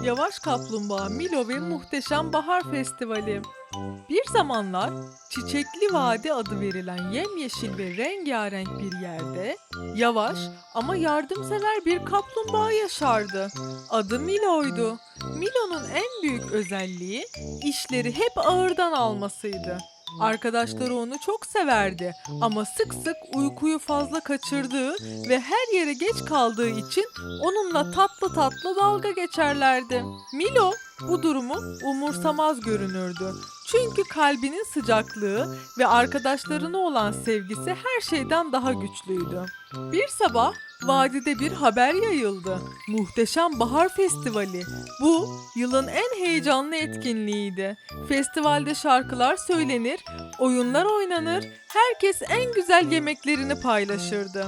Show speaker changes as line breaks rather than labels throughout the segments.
Yavaş Kaplumbağa Milo ve Muhteşem Bahar Festivali. Bir zamanlar Çiçekli Vadi adı verilen yemyeşil ve rengarenk bir yerde yavaş ama yardımsever bir kaplumbağa yaşardı. Adı Milo'ydu. Milo'nun en büyük özelliği işleri hep ağırdan almasıydı. Arkadaşları onu çok severdi ama sık sık uykuyu fazla kaçırdığı ve her yere geç kaldığı için onunla tatlı tatlı dalga geçerlerdi. Milo bu durumu umursamaz görünürdü. Çünkü kalbinin sıcaklığı ve arkadaşlarına olan sevgisi her şeyden daha güçlüydü. Bir sabah vadide bir haber yayıldı. Muhteşem Bahar Festivali. Bu yılın en heyecanlı etkinliğiydi. Festivalde şarkılar söylenir, oyunlar oynanır, herkes en güzel yemeklerini paylaşırdı.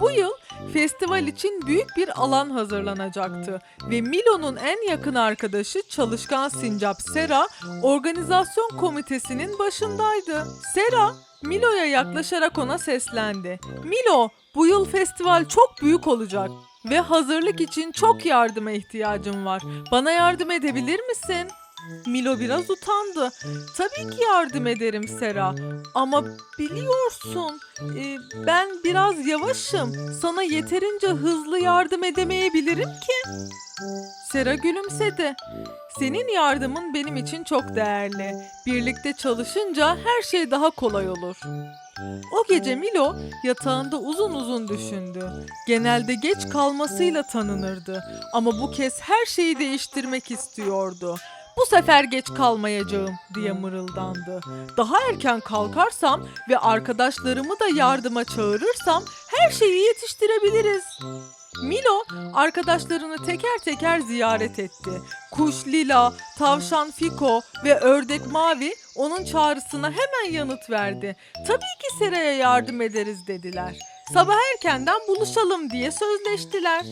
Bu yıl festival için büyük bir alan hazırlanacaktı ve Milo'nun en yakın arkadaşı çalışkan sincap Sera organizasyon komitesinin başındaydı. Sera Milo'ya yaklaşarak ona seslendi. Milo, bu yıl festival çok büyük olacak ve hazırlık için çok yardıma ihtiyacım var. Bana yardım edebilir misin? Milo biraz utandı. Tabii ki yardım ederim Sera. Ama biliyorsun e, ben biraz yavaşım. Sana yeterince hızlı yardım edemeyebilirim ki. Sera gülümsedi. Senin yardımın benim için çok değerli. Birlikte çalışınca her şey daha kolay olur. O gece Milo yatağında uzun uzun düşündü. Genelde geç kalmasıyla tanınırdı ama bu kez her şeyi değiştirmek istiyordu. Bu sefer geç kalmayacağım diye mırıldandı. Daha erken kalkarsam ve arkadaşlarımı da yardıma çağırırsam her şeyi yetiştirebiliriz. Milo arkadaşlarını teker teker ziyaret etti. Kuş Lila, tavşan Fiko ve ördek Mavi onun çağrısına hemen yanıt verdi. Tabii ki Sera'ya yardım ederiz dediler. Sabah erkenden buluşalım diye sözleştiler.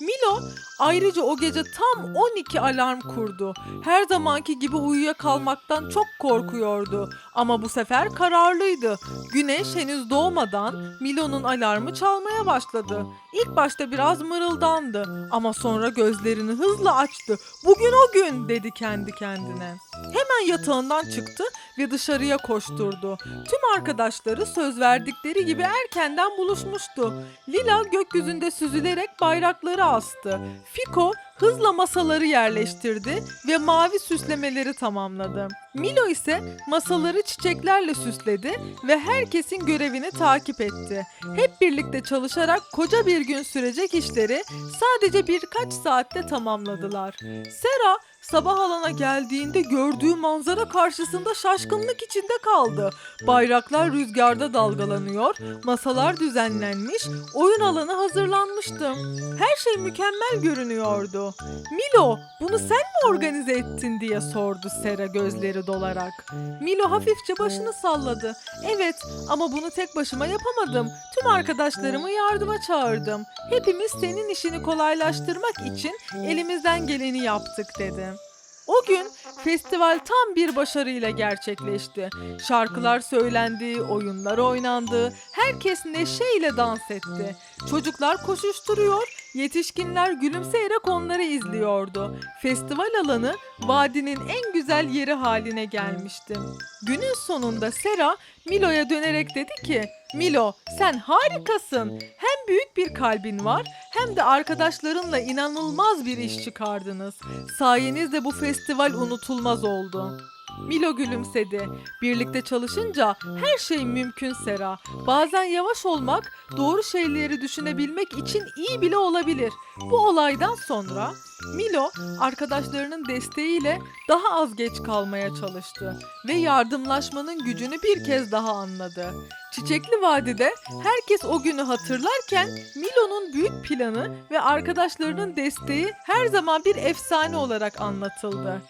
Milo ayrıca o gece tam 12 alarm kurdu. Her zamanki gibi uyuyakalmaktan çok korkuyordu. Ama bu sefer kararlıydı. Güneş henüz doğmadan Milo'nun alarmı çalmaya başladı. İlk başta biraz mırıldandı ama sonra gözlerini hızla açtı. Bugün o gün dedi kendi kendine. Hemen yatağından çıktı ve dışarıya koşturdu. Tüm arkadaşları söz verdikleri gibi erkenden buluşmuştu. Lila gökyüzünde süzülerek bayrakları astı. Fiko hızla masaları yerleştirdi ve mavi süslemeleri tamamladı. Milo ise masaları çiçeklerle süsledi ve herkesin görevini takip etti. Hep birlikte çalışarak koca bir gün sürecek işleri sadece birkaç saatte tamamladılar. Sera sabah alana geldiğinde gördüğü manzara karşısında şaşkınlık içinde kaldı. Bayraklar rüzgarda dalgalanıyor, masalar düzenlenmiş, oyun alanı hazırlanmıştı. Her şey mükemmel görünüyordu. Milo, bunu sen mi organize ettin diye sordu Sera gözleri dolarak. Milo hafifçe başını salladı. Evet ama bunu tek başıma yapamadım. Tüm arkadaşlarımı yardıma çağırdım. Hepimiz senin işini kolaylaştırmak için elimizden geleni yaptık dedi. O gün festival tam bir başarıyla gerçekleşti. Şarkılar söylendi, oyunlar oynandı, herkes neşeyle dans etti. Çocuklar koşuşturuyor, yetişkinler gülümseyerek onları izliyordu. Festival alanı vadinin en güzel yeri haline gelmişti. Günün sonunda Sera Milo'ya dönerek dedi ki, Milo sen harikasın. Hem büyük bir kalbin var hem de arkadaşlarınla inanılmaz bir iş çıkardınız. Sayenizde bu festival unutulmaz oldu. Milo gülümsedi. Birlikte çalışınca her şey mümkün Sera. Bazen yavaş olmak, doğru şeyleri düşünebilmek için iyi bile olabilir. Bu olaydan sonra Milo arkadaşlarının desteğiyle daha az geç kalmaya çalıştı ve yardımlaşmanın gücünü bir kez daha anladı. Çiçekli Vadide herkes o günü hatırlarken Milo'nun büyük planı ve arkadaşlarının desteği her zaman bir efsane olarak anlatıldı.